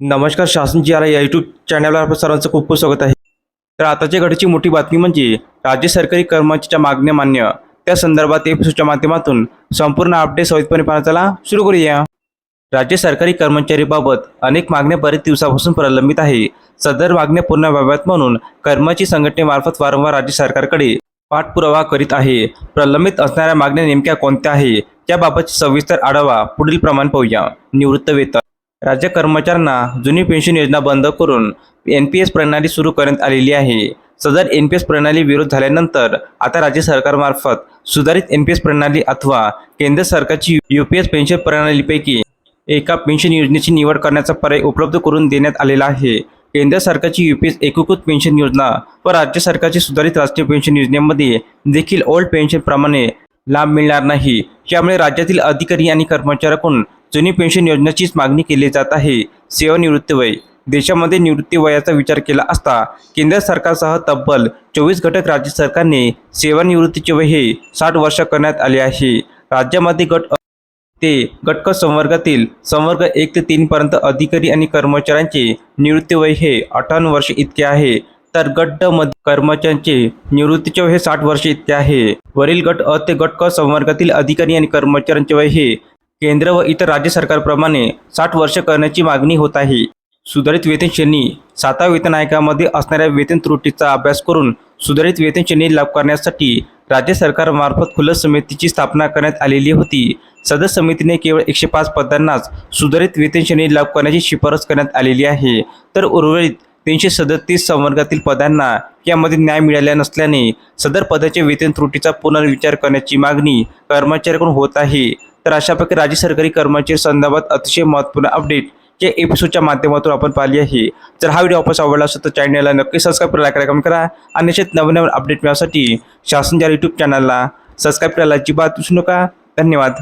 नमस्कार शासनची या यूट्यूब चॅनलवर आपलं सर्वांचं खूप खूप स्वागत आहे. तर आताच्या घडीची मोठी बातमी म्हणजे राज्य सरकारी कर्मचाऱ्याच्या मागण्या मान्य. त्या संदर्भात एपिसोडच्या माध्यमातून संपूर्ण अपडेट सहितपणे पाहण्याला सुरू करूया. राज्य सरकारी कर्मचारीबाबत अनेक मागण्या बरेच दिवसापासून प्रलंबित आहे. सदर मागण्या पूर्ण व्हाव्यात म्हणून कर्मचारी संघटनेमार्फत वारंवार राज्य सरकारकडे पाठपुरावा करीत आहे. प्रलंबित असणाऱ्या मागण्या नेमक्या कोणत्या आहे? त्याबाबतची सविस्तर आढावा पुढील प्रमाण पाहूया. निवृत्त वेतन राज्य कर्मचाऱ्यांना जुनी पेन्शन योजना बंद करून एन पी एस प्रणाली सुरू करण्यात आलेली आहे. सदर एन पी एस प्रणाली विरोध झाल्यानंतर आता राज्य सरकारमार्फत सुधारित एन पी एस प्रणाली अथवा केंद्र सरकारची यू पी एस पेन्शन प्रणालीपैकी एका पेन्शन योजनेची निवड करण्याचा पर्याय उपलब्ध करून देण्यात आलेला आहे. केंद्र सरकारची यू पी एस एकीकृत पेन्शन योजना व राज्य सरकारची सुधारित राष्ट्रीय पेन्शन योजनेमध्ये देखील ओल्ड पेन्शनप्रमाणे लाभ मिळणार नाही. त्यामुळे राज्यातील अधिकारी आणि कर्मचाऱ्याकडून जुनी पेन्शन योजनेचीच मागणी केली जात आहे. सेवानिवृत्ती वय. देशामध्ये निवृत्ती वयाचा विचार केला असता केंद्र सरकारसह तब्बल चोवीस घटक राज्य सरकारने सेवानिवृत्तीचे वय हे साठ वर्ष करण्यात आले आहे. राज्यामध्ये गट ते गटक संवर्गातील संवर्ग एक ते तीनपर्यंत अधिकारी आणि कर्मचाऱ्यांचे निवृत्ती वय हे अठ्ठावन्न वर्ष इतके आहे. तर गट ड मध्ये कर्मचाऱ्यांचे निवृत्तीचे वय हे साठ वर्ष इतके आहे. वरील गट अ ते गट क संवर्गातील अधिकारी आणि कर्मचाऱ्यांचे वय हे केंद्र व इतर राज्य सरकारप्रमाणे साठ वर्ष करण्याची मागणी होत आहे. सुधारित वेतन श्रेणी सातव्या वेतन आयोगामध्ये असणाऱ्या वेतन त्रुटीचा अभ्यास करून सुधारित वेतन श्रेणी लाभ करण्यासाठी राज्य सरकारमार्फत खुलं समितीची स्थापना करण्यात आलेली होती. सदर समितीने केवळ एकशे पाच पदांनाच सुधारित वेतन श्रेणी लाभ करण्याची शिफारस करण्यात आलेली आहे. तर उर्वरित तीनशे सदतीस संवर्गातील पदांना यामध्ये न्याय मिळाला नसल्याने सदर पदाच्या वेतन त्रुटीचा पुनर्विचार करण्याची मागणी कर्मचाऱ्याकडून होत आहे. तर अशापैकी राज्य सरकारी कर्मचारी संदर्भात अतिशय महत्त्वपूर्ण अपडेट या एपिसोडच्या माध्यमातून आपण पाहिली आहे. जर हा व्हिडिओ वापस आवडला असेल तर चॅनलला नक्की सबस्क्राईब करायला करा करा आणि असेच नवीन नवीन अपडेट मिळण्यासाठी शासनच्या यूट्यूब चॅनलला सबस्क्राईब करायला अजिबात विसरू नका. धन्यवाद.